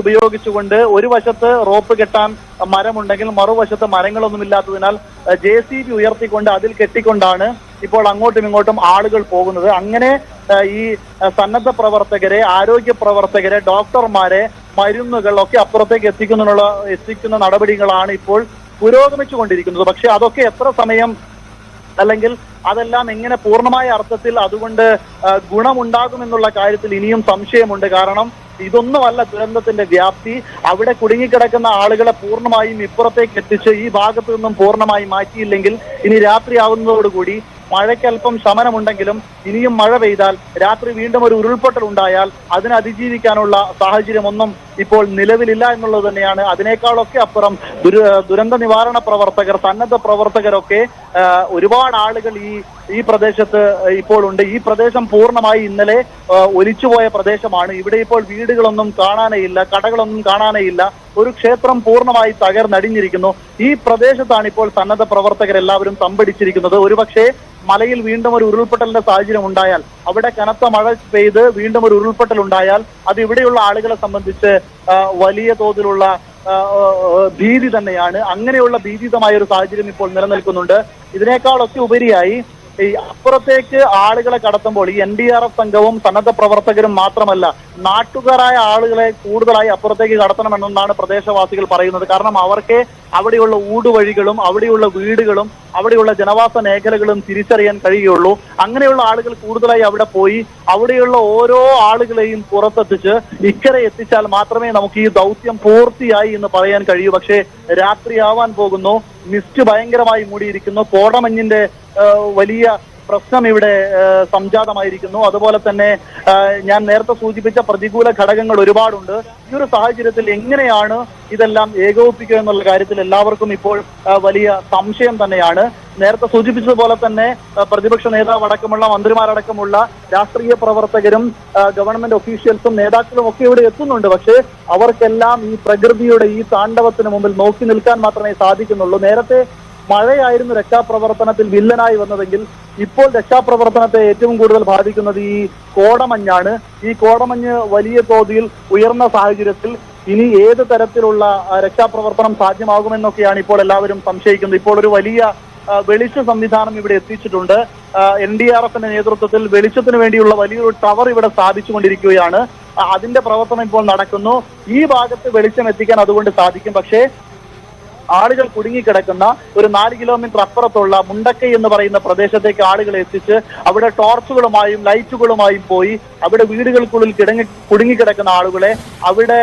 ഉപയോഗിച്ചുകൊണ്ട് ഒരു വശത്ത് റോപ്പ് കെട്ടാൻ മരമുണ്ടെങ്കിൽ മറുവശത്ത് മരങ്ങളൊന്നും ഇല്ലാത്തതിനാൽ ജെ സി ബി ഉയർത്തിക്കൊണ്ട് അതിൽ കെട്ടിക്കൊണ്ടാണ് ഇപ്പോൾ അങ്ങോട്ടും ഇങ്ങോട്ടും ആളുകൾ പോകുന്നത്. അങ്ങനെ ഈ സന്നദ്ധ പ്രവർത്തകരെ ആരോഗ്യ പ്രവർത്തകരെ ഡോക്ടർമാരെ മരുന്നുകൾ ഒക്കെ അപ്പുറത്തേക്ക് എത്തിക്കുന്നതിനുള്ള എത്തിക്കുന്ന നടപടികളാണ് ഇപ്പോൾ പുരോഗമിച്ചുകൊണ്ടിരിക്കുന്നത്. പക്ഷെ അതൊക്കെ എത്ര സമയം അല്ലെങ്കിൽ അതെല്ലാം എങ്ങനെ പൂർണമായ അർത്ഥത്തിൽ അതുകൊണ്ട് ഗുണമുണ്ടാകുമെന്നുള്ള കാര്യത്തിൽ ഇനിയും സംശയമുണ്ട്. കാരണം ഇതൊന്നുമല്ല ദുരന്തത്തിന്റെ വ്യാപ്തി. അവിടെ കുടുങ്ങിക്കിടക്കുന്ന ആളുകളെ പൂർണമായും ഇപ്പുറത്തേക്ക് എത്തിച്ച് ഈ ഭാഗത്തു നിന്നും പൂർണമായി മാറ്റിയില്ലെങ്കിൽ ഇനി രാത്രിയാവുന്നതോടുകൂടി മഴയ്ക്കല്പം ശമനമുണ്ടെങ്കിലും ഇനിയും മഴ പെയ്താൽ രാത്രി വീണ്ടും ഒരു ഉരുൾപൊട്ടൽ ഉണ്ടായാൽ അതിനെ അതിജീവിക്കാനുള്ള സാഹചര്യമൊന്നും ഇപ്പോൾ നിലവിലില്ല എന്നുള്ളത് തന്നെയാണ്. അതിനേക്കാളൊക്കെ അപ്പുറം ദുര ദുരന്ത നിവാരണ പ്രവർത്തകർ സന്നദ്ധ പ്രവർത്തകരൊക്കെ ഒരുപാട് ആളുകൾ ഈ ഈ പ്രദേശത്ത് ഇപ്പോൾ ഉണ്ട്. ഈ പ്രദേശം പൂർണമായി ഇന്നലെ ഒലിച്ചുപോയ പ്രദേശമാണ്. ഇവിടെ ഇപ്പോൾ വീടുകളൊന്നും കാണാനേ ഇല്ല കടകളൊന്നും കാണാനേ ഇല്ല ഒരു ക്ഷേത്രം പൂർണമായി തകർന്നടിഞ്ഞിരിക്കുന്നു. ഈ പ്രദേശത്താണ് ഇപ്പോൾ സന്നദ്ധ പ്രവർത്തകരെല്ലാവരും തമ്പടിച്ചിരിക്കുന്നത്. ഒരുപക്ഷെ മലയിൽ വീണ്ടും ഒരു ഉരുൾപൊട്ടലിന്റെ സാഹചര്യം ഉണ്ടായാൽ അവിടെ കനത്ത മഴ പെയ്ത് വീണ്ടും ഒരു ഉരുൾപൊട്ടൽ ഉണ്ടായാൽ അത് ഇവിടെയുള്ള ആളുകളെ സംബന്ധിച്ച് വലിയ തോതിലുള്ള ഭീതി തന്നെയാണ്. അങ്ങനെയുള്ള ഭീതിതമായ ഒരു സാഹചര്യം ഇപ്പോൾ നിലനിൽക്കുന്നുണ്ട്. ഇതിനേക്കാളൊക്കെ ഉപരിയായി ഈ അപ്പുറത്തേക്ക് ആളുകളെ കടത്തുമ്പോൾ ഈ എൻ ഡി ആർ എഫ് സംഘവും സന്നദ്ധ പ്രവർത്തകരും മാത്രമല്ല നാട്ടുകാരായ ആളുകളെ കൂടുതലായി അപ്പുറത്തേക്ക് കടത്തണമെന്നാണ് പ്രദേശവാസികൾ പറയുന്നത്. കാരണം അവർക്ക് അവിടെയുള്ള ഊടുവഴികളും അവിടെയുള്ള വീടുകളും അവിടെയുള്ള ജനവാസ മേഖലകളും തിരിച്ചറിയാൻ കഴിയുള്ളൂ അങ്ങനെയുള്ള ആളുകൾ കൂടുതലായി അവിടെ പോയി അവിടെയുള്ള ഓരോ ആളുകളെയും പുറത്തെത്തിച്ച് ഇക്കരെ എത്തിച്ചാൽ മാത്രമേ നമുക്ക് ഈ ദൗത്യം പൂർത്തിയായി എന്ന് പറയാൻ കഴിയൂ. പക്ഷേ രാത്രിയാവാൻ പോകുന്നു. മിസ്റ്റ് ഭയങ്കരമായി മൂടിയിരിക്കുന്നു. കോടമഞ്ഞിന്റെ വലിയ പ്രശ്നം ഇവിടെ സംജാതമായിരിക്കുന്നു. അതുപോലെ തന്നെ ഞാൻ നേരത്തെ സൂചിപ്പിച്ച പ്രതികൂല ഘടകങ്ങൾ ഒരുപാടുണ്ട്. ഈ ഒരു സാഹചര്യത്തിൽ എങ്ങനെയാണ് ഇതെല്ലാം ഏകോപിപ്പിക്കുക എന്നുള്ള കാര്യത്തിൽ എല്ലാവർക്കും ഇപ്പോൾ വലിയ സംശയം തന്നെയാണ്. നേരത്തെ സൂചിപ്പിച്ചതുപോലെ തന്നെ പ്രതിപക്ഷ നേതാവ് അടക്കമുള്ള മന്ത്രിമാരടക്കമുള്ള രാഷ്ട്രീയ പ്രവർത്തകരും ഗവൺമെന്റ് ഒഫീഷ്യൽസും നേതാക്കളും ഒക്കെ ഇവിടെ എത്തുന്നുണ്ട്. പക്ഷേ അവർക്കെല്ലാം ഈ പ്രകൃതിയുടെ ഈ താണ്ഡവത്തിന് മുമ്പിൽ നോക്കി നിൽക്കാൻ മാത്രമേ സാധിക്കുന്നുള്ളൂ. നേരത്തെ മഴയായിരുന്നു രക്ഷാപ്രവർത്തനത്തിൽ വില്ലനായി വന്നതെങ്കിൽ ഇപ്പോൾ രക്ഷാപ്രവർത്തനത്തെ ഏറ്റവും കൂടുതൽ ബാധിക്കുന്നത് ഈ കോടമഞ്ഞാണ്. ഈ കോടമഞ്ഞ് വലിയ തോതിൽ ഉയർന്ന സാഹചര്യത്തിൽ ഇനി ഏത് തരത്തിലുള്ള രക്ഷാപ്രവർത്തനം സാധ്യമാകുമെന്നൊക്കെയാണ് ഇപ്പോൾ എല്ലാവരും സംശയിക്കുന്നത്. ഇപ്പോൾ ഒരു വലിയ വെളിച്ച സംവിധാനം ഇവിടെ എത്തിച്ചിട്ടുണ്ട്. എൻ ഡി ആർ എഫിന്റെ നേതൃത്വത്തിൽ വെളിച്ചത്തിന് വേണ്ടിയുള്ള വലിയൊരു ടവർ ഇവിടെ സ്ഥാപിച്ചുകൊണ്ടിരിക്കുകയാണ്. അതിന്റെ പ്രവർത്തനം ഇപ്പോൾ നടക്കുന്നു. ഈ ഭാഗത്ത് വെളിച്ചം എത്തിക്കാൻ അതുകൊണ്ട് സാധിക്കും. പക്ഷേ ആളുകൾ കുടുങ്ങിക്കിടക്കുന്ന ഒരു നാല് കിലോമീറ്റർ അപ്പുറത്തുള്ള മുണ്ടക്കൈ എന്ന് പറയുന്ന പ്രദേശത്തേക്ക് ആളുകളെ എത്തിച്ച് അവിടെ ടോർച്ചുകളുമായും ലൈറ്റുകളുമായും പോയി അവിടെ വീടുകൾക്കുള്ളിൽ കിടങ്ങി കുടുങ്ങിക്കിടക്കുന്ന ആളുകളെ അവിടെ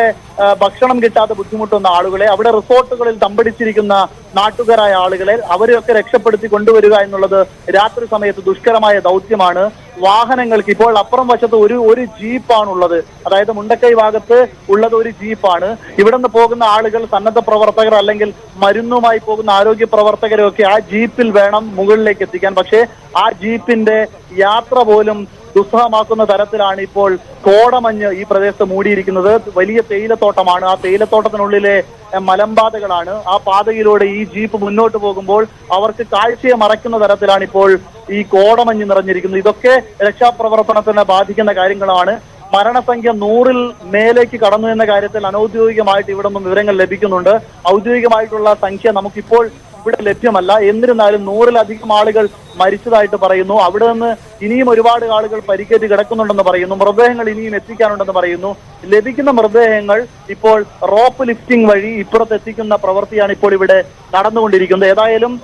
ഭക്ഷണം കിട്ടാതെ ബുദ്ധിമുട്ടുന്ന ആളുകളെ അവിടെ റിസോർട്ടുകളിൽ തമ്പടിച്ചിരിക്കുന്ന നാട്ടുകാരായ ആളുകളെ അവരെയൊക്കെ രക്ഷപ്പെടുത്തി കൊണ്ടുവരിക എന്നുള്ളത് രാത്രി സമയത്ത് ദുഷ്കരമായ ദൗത്യമാണ്. വാഹനങ്ങൾക്ക് ഇപ്പോൾ അപ്പുറം വശത്ത് ഒരു ഒരു ജീപ്പാണുള്ളത്. അതായത് മുണ്ടക്കൈ ഭാഗത്ത് ഉള്ളത് ഒരു ജീപ്പാണ്. ഇവിടെ നിന്ന് പോകുന്ന ആളുകൾ സന്നദ്ധ പ്രവർത്തകർ അല്ലെങ്കിൽ മരുന്നുമായി പോകുന്ന ആരോഗ്യ പ്രവർത്തകരൊക്കെ ആ ജീപ്പിൽ വേണം മുകളിലേക്ക് എത്തിക്കാൻ. പക്ഷേ ആ ജീപ്പിന്റെ യാത്ര പോലും ദുസ്സഹമാക്കുന്ന തരത്തിലാണ് ഇപ്പോൾ കോടമഞ്ഞ് ഈ പ്രദേശത്ത് മൂടിയിരിക്കുന്നത്. വലിയ തേയിലത്തോട്ടമാണ്. ആ തേയിലത്തോട്ടത്തിനുള്ളിലെ മലമ്പാതകളാണ്. ആ പാതയിലൂടെ ഈ ജീപ്പ് മുന്നോട്ട് പോകുമ്പോൾ അവർക്ക് കാഴ്ചയെ മറയ്ക്കുന്ന തരത്തിലാണ് ഇപ്പോൾ ഈ കോടമഞ്ഞ് നിറഞ്ഞിരിക്കുന്നത്. ഇതൊക്കെ രക്ഷാപ്രവർത്തനത്തിനെ ബാധിക്കുന്ന കാര്യങ്ങളാണ്. മരണസംഖ്യ നൂറിൽ മേലേക്ക് കടന്നു എന്ന കാര്യത്തിൽ അനൌദ്യോഗികമായിട്ട് ഇവിടെ നിന്നും വിവരങ്ങൾ ലഭിക്കുന്നുണ്ട്. ഔദ്യോഗികമായിട്ടുള്ള സംഖ്യ നമുക്കിപ്പോൾ ഇവിടെ ലഭ്യമല്ല. എന്നിരുന്നാലും നൂറിലധികം ആളുകൾ മരിച്ചതായിട്ട് പറയുന്നു. അവിടെ നിന്ന് ഇനിയും ഒരുപാട് ആളുകൾ പരിക്കേറ്റ് കിടക്കുന്നുണ്ടെന്ന് പറയുന്നു. മൃതദേഹങ്ങൾ ഇനിയും എത്തിക്കാനുണ്ടെന്ന് പറയുന്നു. ലഭിക്കുന്ന മൃതദേഹങ്ങൾ ഇപ്പോൾ റോപ്പ് ലിഫ്റ്റിംഗ് വഴി ഇപ്പുറത്ത് എത്തിക്കുന്ന പ്രവൃത്തിയാണ് ഇപ്പോൾ ഇവിടെ നടന്നുകൊണ്ടിരിക്കുന്നത്. ഏതായാലും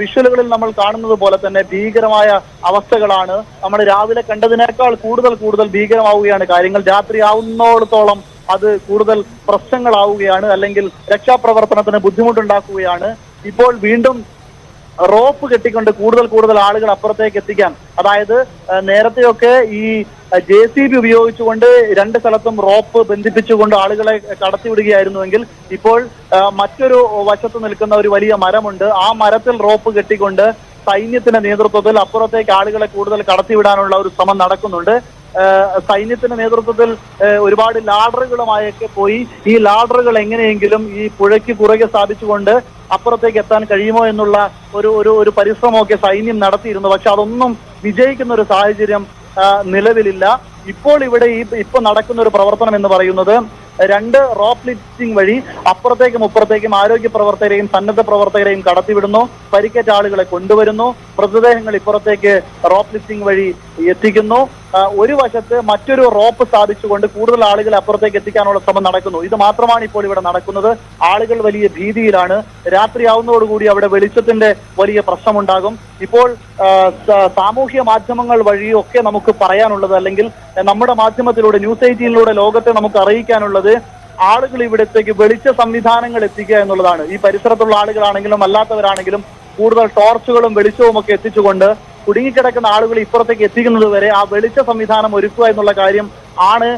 വിഷ്വലുകളിൽ നമ്മൾ കാണുന്നത് പോലെ തന്നെ ഭീകരമായ അവസ്ഥകളാണ് നമ്മൾ രാവിലെ കണ്ടതിനേക്കാൾ കൂടുതൽ കൂടുതൽ ഭീകരമാവുകയാണ് കാര്യങ്ങൾ. രാത്രി ആവുന്നോളത്തോളം അത് കൂടുതൽ പ്രശ്നങ്ങളാവുകയാണ് അല്ലെങ്കിൽ രക്ഷാപ്രവർത്തനത്തിന് ബുദ്ധിമുട്ടുണ്ടാക്കുകയാണ്. ഇപ്പോൾ വീണ്ടും റോപ്പ് കെട്ടിക്കൊണ്ട് കൂടുതൽ കൂടുതൽ ആളുകൾ അപ്പുറത്തേക്ക് എത്തിക്കാൻ അതായത് നേരത്തെയൊക്കെ ഈ ജെ സി ബി ഉപയോഗിച്ചുകൊണ്ട് രണ്ട് സ്ഥലത്തും റോപ്പ് ബന്ധിപ്പിച്ചുകൊണ്ട് ആളുകളെ കടത്തിവിടുകയായിരുന്നുവെങ്കിൽ ഇപ്പോൾ മറ്റൊരു വശത്ത് നിൽക്കുന്ന ഒരു വലിയ മരമുണ്ട്. ആ മരത്തിൽ റോപ്പ് കെട്ടിക്കൊണ്ട് സൈന്യത്തിന്റെ നേതൃത്വത്തിൽ അപ്പുറത്തേക്ക് ആളുകളെ കൂടുതൽ കടത്തിവിടാനുള്ള ഒരു ശ്രമം നടക്കുന്നുണ്ട്. സൈന്യത്തിന്റെ നേതൃത്വത്തിൽ ഒരുപാട് ലാഡറുകളുമായൊക്കെ പോയി. ഈ ലാഡറുകൾ എങ്ങനെയെങ്കിലും ഈ പുഴയ്ക്ക് പുറകെ സ്ഥാപിച്ചുകൊണ്ട് അപ്പുറത്തേക്ക് എത്താൻ കഴിയുമോ എന്നുള്ള ഒരു ഒരു ഒരു പരിശ്രമമൊക്കെ സൈന്യം നടത്തിയിരുന്നു. പക്ഷെ അതൊന്നും വിജയിക്കുന്ന ഒരു സാഹചര്യം നിലവിലില്ല. ഇപ്പോൾ ഇവിടെ ഈ ഇപ്പൊ നടക്കുന്ന ഒരു പ്രവർത്തനം എന്ന് പറയുന്നത് രണ്ട് റോപ്പ് ലിഫ്റ്റിംഗ് വഴി അപ്പുറത്തേക്കും ഇപ്പുറത്തേക്കും ആരോഗ്യ പ്രവർത്തകരെയും സന്നദ്ധ പ്രവർത്തകരെയും കടത്തിവിടുന്നു. പരിക്കേറ്റ ആളുകളെ കൊണ്ടുവരുന്നു. മൃതദേഹങ്ങൾ ഇപ്പുറത്തേക്ക് റോപ്പ് ലിഫ്റ്റിംഗ് വഴി എത്തിക്കുന്നു. ഒരു വശത്ത് മറ്റൊരു റോപ്പ് സ്ഥാപിച്ചുകൊണ്ട് കൂടുതൽ ആളുകളെ അപ്പുറത്തേക്ക് എത്തിക്കാനുള്ള ശ്രമം നടക്കുന്നു. ഇത് മാത്രമാണ് ഇപ്പോൾ ഇവിടെ നടക്കുന്നത്. ആളുകൾ വലിയ ഭീതിയിലാണ്. രാത്രിയാവുന്നതോടുകൂടി അവിടെ വെളിച്ചത്തിന്റെ വലിയ പ്രശ്നമുണ്ടാകും. ഇപ്പോൾ സാമൂഹ്യ മാധ്യമങ്ങൾ വഴിയൊക്കെ നമുക്ക് പറയാനുള്ളത് അല്ലെങ്കിൽ നമ്മുടെ മാധ്യമത്തിലൂടെ ന്യൂസ് എയ്റ്റീനിലൂടെ ലോകത്തെ നമുക്ക് അറിയിക്കാനുള്ളത് ആളുകൾ ഇവിടത്തേക്ക് വെളിച്ച സംവിധാനങ്ങൾ എത്തിക്കുക എന്നുള്ളതാണ്. ഈ പരിസരത്തുള്ള ആളുകളാണെങ്കിലും അല്ലാത്തവരാണെങ്കിലും കൂടുതൽ ടോർച്ചുകളും വെളിച്ചവും ഒക്കെ എത്തിച്ചുകൊണ്ട് കുടുങ്ങിക്കിടക്കുന്ന ആളുകൾ ഇപ്പുറത്തേക്ക് എത്തിക്കുന്നത് വരെ ആ വെളിച്ച സംവിധാനം ഒരുക്കുക എന്നുള്ള കാര്യം ആണ്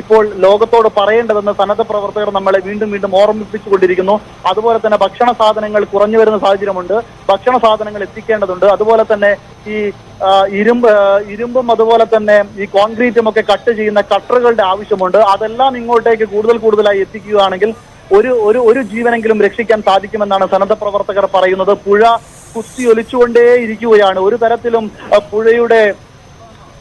ഇപ്പോൾ ലോകത്തോട് പറയേണ്ടതെന്ന് സന്നദ്ധ പ്രവർത്തകർ നമ്മളെ വീണ്ടും വീണ്ടും ഓർമ്മിപ്പിച്ചുകൊണ്ടിരിക്കുന്നു. അതുപോലെ തന്നെ ഭക്ഷണ സാധനങ്ങൾ കുറഞ്ഞു വരുന്ന സാഹചര്യമുണ്ട്. ഭക്ഷണ സാധനങ്ങൾ എത്തിക്കേണ്ടതുണ്ട്. അതുപോലെ തന്നെ ഈ ഇരുമ്പ് ഇരുമ്പും അതുപോലെ തന്നെ ഈ കോൺക്രീറ്റും ഒക്കെ കട്ട് ചെയ്യുന്ന കട്ടറുകളുടെ ആവശ്യമുണ്ട്. അതെല്ലാം ഇങ്ങോട്ടേക്ക് കൂടുതൽ കൂടുതലായി എത്തിക്കുകയാണെങ്കിൽ ഒരു ഒരു ഒരു ജീവനെങ്കിലും രക്ഷിക്കാൻ സാധിക്കുമെന്നാണ് സന്നദ്ധ പ്രവർത്തകർ പറയുന്നത്. പുഴ കുത്തി ഒലിച്ചുകൊണ്ടേ ഇരിക്കുകയാണ് ഒരു തരത്തിലും പുഴയുടെ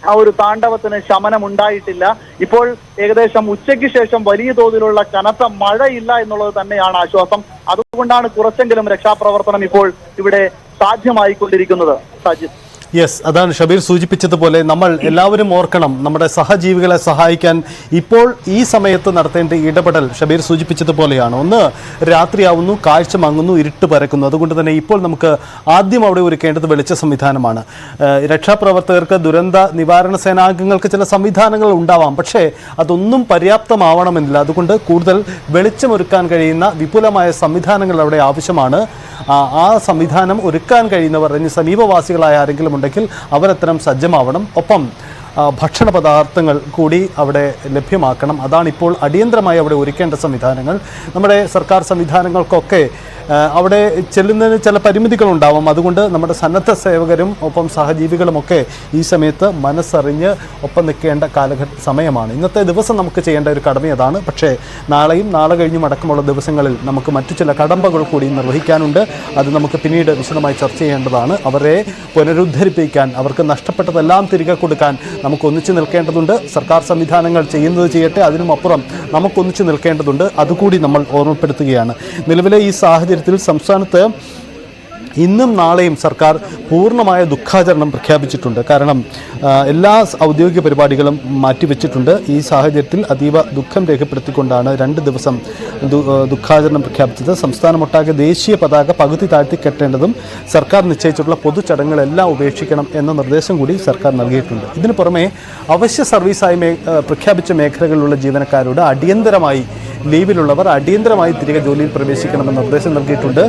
ആ ഒരു താണ്ഡവത്തിന് ശമനം ഉണ്ടായിട്ടില്ല ഇപ്പോൾ ഏകദേശം ഉച്ചയ്ക്ക് ശേഷം വലിയ തോതിലുള്ള കനത്ത മഴയില്ല എന്നുള്ളത് തന്നെയാണ് ആശ്വാസം. അതുകൊണ്ടാണ് കുറച്ചെങ്കിലും രക്ഷാപ്രവർത്തനം ഇപ്പോൾ ഇവിടെ സാധ്യമായിക്കൊണ്ടിരിക്കുന്നത്. സാജിദ് യെസ് അതാണ് ഷബീർ സൂചിപ്പിച്ചതുപോലെ നമ്മൾ എല്ലാവരും ഓർക്കണം നമ്മുടെ സഹജീവികളെ സഹായിക്കാൻ ഇപ്പോൾ ഈ സമയത്ത് നടത്തേണ്ട ഇടപെടൽ ഷബീർ സൂചിപ്പിച്ചതുപോലെയാണ്. ഒന്ന് രാത്രിയാവുന്നു കാഴ്ച മങ്ങുന്നു ഇരുട്ട് പരക്കുന്നു. അതുകൊണ്ട് തന്നെ ഇപ്പോൾ നമുക്ക് ആദ്യം അവിടെ ഒരുക്കേണ്ടത് വെളിച്ച സംവിധാനമാണ്. രക്ഷാപ്രവർത്തകർക്ക് ദുരന്ത നിവാരണ സേനാംഗങ്ങൾക്ക് ചില സംവിധാനങ്ങൾ ഉണ്ടാവാം. പക്ഷേ അതൊന്നും പര്യാപ്തമാവണമെന്നില്ല. അതുകൊണ്ട് കൂടുതൽ വെളിച്ചമൊരുക്കാൻ കഴിയുന്ന വിപുലമായ സംവിധാനങ്ങൾ അവിടെ ആവശ്യമാണ്. ആ സംവിധാനം ഒരുക്കാൻ കഴിയുന്നവർ സമീപവാസികളായ ആരെങ്കിലും ഉണ്ടെങ്കിൽ അവരത്തരം സജ്ജമാവണം. ഒപ്പം ഭക്ഷണ പദാർത്ഥങ്ങൾ കൂടി അവിടെ ലഭ്യമാക്കണം. അതാണ് ഇപ്പോൾ അടിയന്തരമായി അവിടെ ഒരുക്കേണ്ട സംവിധാനങ്ങൾ. നമ്മുടെ സർക്കാർ സംവിധാനങ്ങൾക്കൊക്കെ അവിടെ ചെല്ലുന്നതിന് ചില പരിമിതികളുണ്ടാവും. അതുകൊണ്ട് നമ്മുടെ സന്നദ്ധ സേവകരും ഒപ്പം സഹജീവികളുമൊക്കെ ഈ സമയത്ത് മനസ്സറിഞ്ഞ് ഒപ്പം നിൽക്കേണ്ട കാലഘട്ട സമയമാണ്. ഇന്നത്തെ ദിവസം നമുക്ക് ചെയ്യേണ്ട ഒരു കടമ അതാണ്. പക്ഷേ നാളെയും നാളെ കഴിഞ്ഞും അടക്കമുള്ള ദിവസങ്ങളിൽ നമുക്ക് മറ്റു ചില കടമ്പകൾ കൂടി നിർവഹിക്കാനുണ്ട്. അത് നമുക്ക് പിന്നീട് വിശദമായി ചർച്ച ചെയ്യേണ്ടതാണ്. അവരെ പുനരുദ്ധരിപ്പിക്കാൻ അവർക്ക് നഷ്ടപ്പെട്ടതെല്ലാം തിരികെ കൊടുക്കാൻ നമുക്ക് ഒന്നിച്ചു നിൽക്കേണ്ടതുണ്ട്. സർക്കാർ സംവിധാനങ്ങൾ ചെയ്യുന്നത് ചെയ്യട്ടെ അതിനുമപ്പുറം നമുക്ക് ഒന്നിച്ചു നിൽക്കേണ്ടതുണ്ട്. അതുകൂടി നമ്മൾ ഓർമ്മപ്പെടുത്തുകയാണ്. നിലവിലെ ഈ സാഹചര്യത്തിൽ സംസ്ഥാനത്ത് ഇന്നും നാളെയും സർക്കാർ പൂർണമായ ദുഃഖാചരണം പ്രഖ്യാപിച്ചിട്ടുണ്ട്. കാരണം എല്ലാ ഔദ്യോഗിക പരിപാടികളും മാറ്റിവെച്ചിട്ടുണ്ട്. ഈ സാഹചര്യത്തിൽ അതീവ ദുഃഖം രേഖപ്പെടുത്തിക്കൊണ്ടാണ് രണ്ട് ദിവസം ദുഃഖാചരണം പ്രഖ്യാപിച്ചത്. സംസ്ഥാനമൊട്ടാകെ ദേശീയ പതാക പകുതി താഴ്ത്തി കെട്ടേണ്ടതും സർക്കാർ നിശ്ചയിച്ചിട്ടുള്ള പൊതുചടങ്ങുകളെല്ലാം ഉപേക്ഷിക്കണം എന്ന നിർദ്ദേശം കൂടി സർക്കാർ നൽകിയിട്ടുണ്ട്. ഇതിനു പുറമെ അവശ്യ സർവീസായി പ്രഖ്യാപിച്ച മേഖലകളിലുള്ള ജീവനക്കാരോട് അടിയന്തരമായി ലീവിലുള്ളവർ അടിയന്തരമായി തിരികെ ജോലിയിൽ പ്രവേശിക്കണമെന്ന് നിർദ്ദേശം നൽകിയിട്ടുണ്ട്.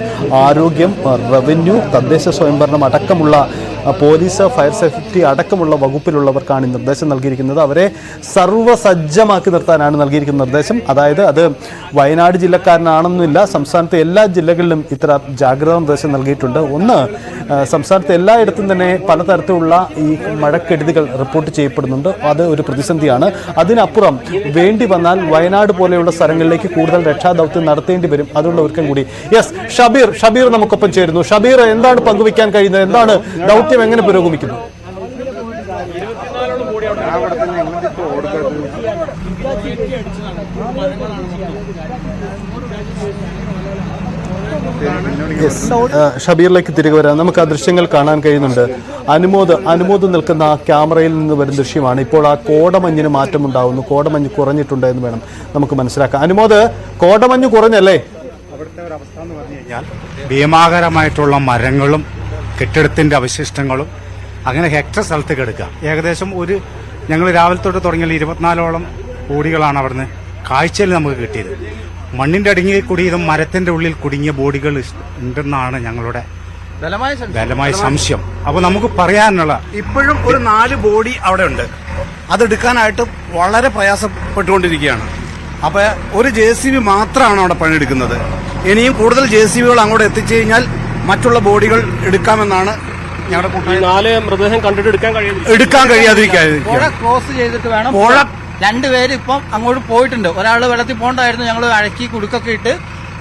ആരോഗ്യം റവന്യൂ തദ്ദേശ സ്വയംഭരണം അടക്കമുള്ള പോലീസ് ഫയർ സേഫ്റ്റി അടക്കമുള്ള വകുപ്പിലുള്ളവർക്കാണ് നിർദ്ദേശം നൽകിയിരിക്കുന്നത്. അവരെ സർവസജ്ജമാക്കി നിർത്താനാണ് നൽകിയിരിക്കുന്ന നിർദ്ദേശം. അതായത് അത് വയനാട് ജില്ലക്കാരനാണെന്നില്ല സംസ്ഥാനത്തെ എല്ലാ ജില്ലകളിലും ഇത്ര ജാഗ്രതാ നിർദ്ദേശം നൽകിയിട്ടുണ്ട്. ഒന്ന് സംസ്ഥാനത്തെ എല്ലായിടത്തും തന്നെ പലതരത്തിലുള്ള ഈ മഴക്കെടുതികൾ റിപ്പോർട്ട് ചെയ്യപ്പെടുന്നുണ്ട്. അത് ഒരു പ്രതിസന്ധിയാണ്. അതിനപ്പുറം വേണ്ടി വന്നാൽ വയനാട് പോലെയുള്ള സ്ഥലങ്ങളിലേക്ക് കൂടുതൽ രക്ഷാദൗത്യം നടത്തേണ്ടി വരും. അതുള്ള ഒരുക്കം കൂടി. യെസ് ഷബീർ ഷബീർ നമുക്കൊപ്പം ചേരുന്നു. ഷബീർ എന്താണ് പങ്കുവയ്ക്കാൻ കഴിയുന്നത്? എന്താണ് ദൗത്യം എങ്ങനെ പുരോഗമിക്കുന്നു? യെസ് ഷബീറിലേക്ക് തിരികെ വരാം. നമുക്ക് ആ ദൃശ്യങ്ങൾ കാണാൻ കഴിയുന്നുണ്ട്. അനുമോദ് അനുമോദ് നിൽക്കുന്ന ആ ക്യാമറയിൽ നിന്ന് വരുന്ന ദൃശ്യമാണ്. ഇപ്പോൾ ആ കോടമഞ്ഞിന് മാറ്റമുണ്ടാവുന്നു. കോടമഞ്ഞ് കുറഞ്ഞിട്ടുണ്ട് എന്ന് വേണം നമുക്ക് മനസ്സിലാക്കാം അനുമോദ് കോടമഞ്ഞ് കുറഞ്ഞല്ലേ? അവിടുത്തെ ഒരു അവസ്ഥ എന്ന് പറഞ്ഞു കഴിഞ്ഞാൽ ഭീമാകരമായിട്ടുള്ള മരങ്ങളും കെട്ടിടത്തിന്റെ അവശിഷ്ടങ്ങളും അങ്ങനെ ഹെക്ടർ സ്ഥലത്ത് കിടക്കുക ഏകദേശം ഒരു ഞങ്ങൾ രാവിലെ തൊട്ട് തുടങ്ങിയ ഇരുപത്തിനാലോളം കോടികളാണ് അവിടുന്ന് കാഴ്ചയിൽ നമുക്ക് കിട്ടിയത്. മണ്ണിന്റെ അടുങ്ങി കുടിയതും മരത്തിന്റെ ഉള്ളിൽ കുടുങ്ങിയ ബോഡികൾ ഉണ്ടെന്നാണ് ഞങ്ങളുടെ ബലമായ സംശയം. അപ്പൊ നമുക്ക് പറയാനുള്ള ഇപ്പോഴും ഒരു നാല് ബോഡി അവിടെ ഉണ്ട്. അതെടുക്കാനായിട്ട് വളരെ പ്രയാസപ്പെട്ടുകൊണ്ടിരിക്കുകയാണ്. അപ്പൊ ഒരു ജെ സി ബി മാത്രമാണ് അവിടെ പണിയെടുക്കുന്നത്. ഇനിയും കൂടുതൽ ജെ സി ബികൾ അങ്ങോട്ട് എത്തിച്ചു കഴിഞ്ഞാൽ മറ്റുള്ള ബോഡികൾ എടുക്കാമെന്നാണ് ഞങ്ങളുടെ നാല് മൃതദേഹം കണ്ടിട്ട് എടുക്കാൻ കഴിയാതിരിക്കാതിരിക്കുക പുഴ രണ്ടുപേര് ഇപ്പം അങ്ങോട്ട് പോയിട്ടുണ്ട്. ഒരാൾ വെള്ളത്തിൽ പോകണ്ടായിരുന്നു ഞങ്ങൾ അഴക്കി കുടുക്കൊക്കെ ഇട്ട്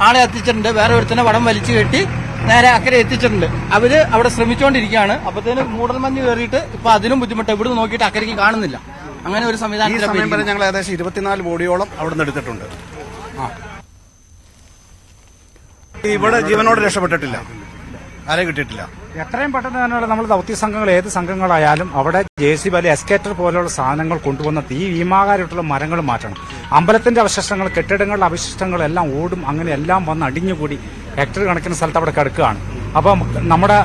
ആളെ എത്തിച്ചിട്ടുണ്ട്. വേറെ ഒരുത്തനെ വടം വലിച്ചു കെട്ടി നേരെ അക്കരെ എത്തിച്ചിട്ടുണ്ട്. അവർ അവിടെ ശ്രമിച്ചുകൊണ്ടിരിക്കുകയാണ് അപ്പത്തേന് മൂടൽമഞ്ഞ് കയറിയിട്ട് ഇപ്പൊ അതിനും ബുദ്ധിമുട്ട്. ഇവിടുന്ന് നോക്കിയിട്ട് അക്കരയ്ക്ക് കാണുന്നില്ല. അങ്ങനെ ഒരു സംവിധാനം സംവിധാനത്തിലാണ് സമയം വരെ ഞങ്ങൾ ഏകദേശം ഇരുപത്തിനാല് ബോഡിയോളം അവിടെ നിന്ന് എടുത്തിട്ടുണ്ട് ഇവിടെ ജീവനോട് രക്ഷപ്പെട്ടിട്ടില്ല. ആരെ കിട്ടിയിട്ടില്ല. എത്രയും പെട്ടെന്ന് തന്നെയുള്ള നമ്മൾ ദൗത്യ സംഘങ്ങൾ ഏത് സംഘങ്ങളായാലും അവിടെ ജെ സി ബി എസ്കേറ്റർ പോലെയുള്ള സാധനങ്ങൾ കൊണ്ടുവന്ന തീ ഭീമാകാരമായിട്ടുള്ള മരങ്ങൾ മാറ്റണം. അമ്പലത്തിന്റെ അവശിഷ്ടങ്ങൾ കെട്ടിടങ്ങളുടെ അവശിഷ്ടങ്ങൾ എല്ലാം ഓടും അങ്ങനെ എല്ലാം വന്ന് അടിഞ്ഞുകൂടി ഹെക്ടർ കണക്കിന് സ്ഥലത്ത് അവിടെ കിടക്കുകയാണ്. അപ്പം നമ്മുടെ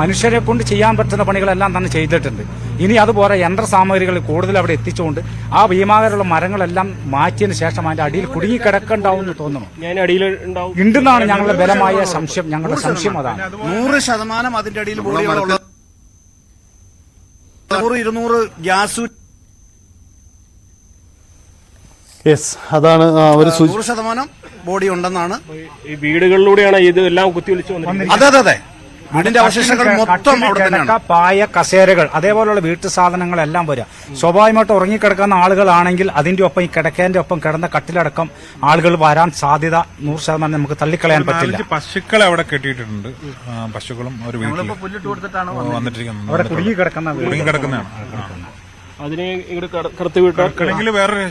മനുഷ്യരെ കൊണ്ട് ചെയ്യാൻ പറ്റുന്ന പണികളെല്ലാം തന്നെ ചെയ്തിട്ടുണ്ട്. ഇനി അതുപോലെ യന്ത്ര സാമഗ്രികൾ കൂടുതൽ അവിടെ എത്തിച്ചുകൊണ്ട് ആ ഭീമാകരുള്ള മരങ്ങളെല്ലാം മാറ്റിയതിനു ശേഷം അതിന്റെ അടിയിൽ കുടുങ്ങി കിടക്കണ്ടാവും എന്ന് തോന്നുന്നു. ഞാൻ അടിയിൽ ഉണ്ടെന്നാണ് ഞങ്ങളുടെ ബലമായ സംശയം ഞങ്ങളുടെ സംശയം അതാണ്. നൂറ് ശതമാനം അതിന്റെ അടിയിൽ ബോഡികളുള്ളത് നൂറ് ഇരുന്നൂറ് ഗ്യാസ് യെസ് അതാണ് ഒരു നൂറ് ശതമാനം ബോഡി ഉണ്ടെന്നാണ്. ഈ വീടുകളിലൂടെയാണ് ഇത് എല്ലാം കുത്തി വിളിച്ചു അതെ അതെ അതെ. വീടിന്റെ അവശിഷ്ടങ്ങൾ മൊത്തം അവിടെ കിടക്ക, തന്നെയാണ്. പായ കസേരകൾ അതേപോലുള്ള വീട്ടു സാധനങ്ങളെല്ലാം വരിക സ്വാഭാവികമായിട്ട് ഉറങ്ങിക്കിടക്കുന്ന ആളുകളാണെങ്കിൽ അതിന്റെ ഒപ്പം ഈ കിടക്കേന്റെ ഒപ്പം കിടന്ന കട്ടിലടക്കം ആളുകൾ വരാൻ സാധ്യത നൂറ് ശതമാനം നമുക്ക് തള്ളിക്കളയാൻ പറ്റില്ല. പശുക്കളെ അവിടെ കെട്ടിയിട്ടുണ്ട്. പശുക്കളും ഒരു വന്നിട്ടിരിക്കുന്നത്. അവിടെ കുടുങ്ങി കിടക്കുന്ന വീട്. കുടുങ്ങി കിടക്കുന്നതാണ് അതിനെ കടത്തി വേറെ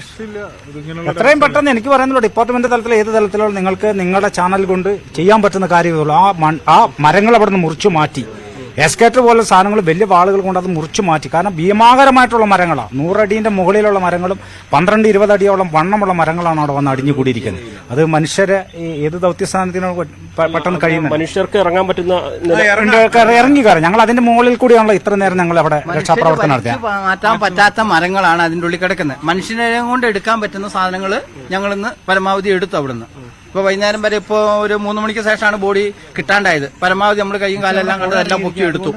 എത്രയും പെട്ടെന്ന് എനിക്ക് പറയുന്നത് ഡിപ്പാർട്ട്മെന്റ് തലത്തിൽ ഏത് തലത്തിലുള്ള നിങ്ങൾക്ക് നിങ്ങളുടെ ചാനൽ കൊണ്ട് ചെയ്യാൻ പറ്റുന്ന കാര്യമേ ഉള്ളൂ. ആ മരങ്ങൾ അവിടെ നിന്ന് മുറിച്ചു മാറ്റി. എസ്കേറ്റർ പോലുള്ള സാധനങ്ങൾ വലിയ വാളുകൾ കൊണ്ട് അത് മുറിച്ചു മാറ്റി. കാരണം ഭീമാകരമായിട്ടുള്ള മരങ്ങളാണ് നൂറടീന്റെ മുകളിലുള്ള മരങ്ങളും പന്ത്രണ്ട് ഇരുപത് അടിയോളം വണ്ണമുള്ള മരങ്ങളാണ് അവിടെ വന്ന് അടിഞ്ഞുകൂടിയിരിക്കുന്നത്. അത് മനുഷ്യരെ ഈ ഏത് ദൗത്യസ്ഥാനത്തിനും പെട്ടെന്ന് കഴിയുന്നത്? മനുഷ്യർക്ക് ഇറങ്ങാൻ പറ്റുന്ന ഇറങ്ങി. കയറാം. ഞങ്ങൾ അതിന്റെ മുകളിൽ കൂടിയാണല്ലോ ഇത്ര നേരം ഞങ്ങൾ അവിടെ രക്ഷാപ്രവർത്തനം നടത്തിയത്. മാറ്റാൻ പറ്റാത്ത മരങ്ങളാണ് അതിന്റെ ഉള്ളിൽ കിടക്കുന്നത്. മനുഷ്യനെ കൊണ്ട് എടുക്കാൻ പറ്റുന്ന സാധനങ്ങൾ ഞങ്ങളിന്ന് പരമാവധി എടുത്തു അവിടുന്ന്. ഇപ്പൊ വൈകുന്നേരം വരെ ഇപ്പോ ഒരു മൂന്ന് മണിക്ക് ശേഷമാണ് ബോഡി കിട്ടാണ്ടായത്. പരമാവധി നമ്മൾ കൈയും കാലെല്ലാം കണ്ട് എല്ലാം പൊക്കി എടുത്തു.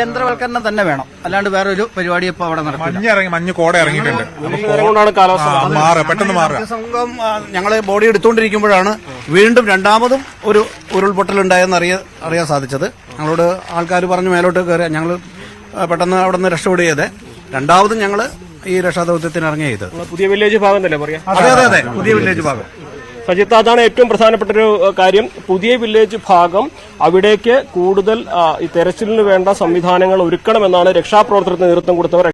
യന്ത്രവൽക്കരണം തന്നെ വേണം. അല്ലാണ്ട് വേറെ ഒരു പരിപാടി ഇപ്പൊ അവിടെ മഞ്ഞ് കോട ഇറങ്ങിയിട്ടുണ്ട്. സംഘം ഞങ്ങൾ ബോഡി എടുത്തുകൊണ്ടിരിക്കുമ്പോഴാണ് വീണ്ടും രണ്ടാമതും ഒരു ഉരുൾപൊട്ടൽ ഉണ്ടായെന്ന് അറിയ അറിയാൻ സാധിച്ചത്. ഞങ്ങളോട് ആൾക്കാർ പറഞ്ഞു മേലോട്ട് കയറി ഞങ്ങൾ പെട്ടെന്ന് അവിടെ നിന്ന് രക്ഷപ്പെടുക രണ്ടാമതും ഞങ്ങൾ ഈ രക്ഷാദൗത്യത്തിന് ഇറങ്ങിയത് പുതിയ വില്ലേജ് ഭാഗം തന്നെ പറയാം? അതെ അതെ അതെ. പുതിയ വില്ലേജ് ഭാഗം. സജിത്ത് അതാണ് ഏറ്റവും പ്രധാനപ്പെട്ട ഒരു കാര്യം. പുതിയ വില്ലേജ് ഭാഗം അവിടേക്ക് കൂടുതൽ തെരച്ചിലിന് വേണ്ട സംവിധാനങ്ങൾ ഒരുക്കണമെന്നാണ് രക്ഷാപ്രവർത്തനത്തിന് നേതൃത്വം കൊടുത്തവർ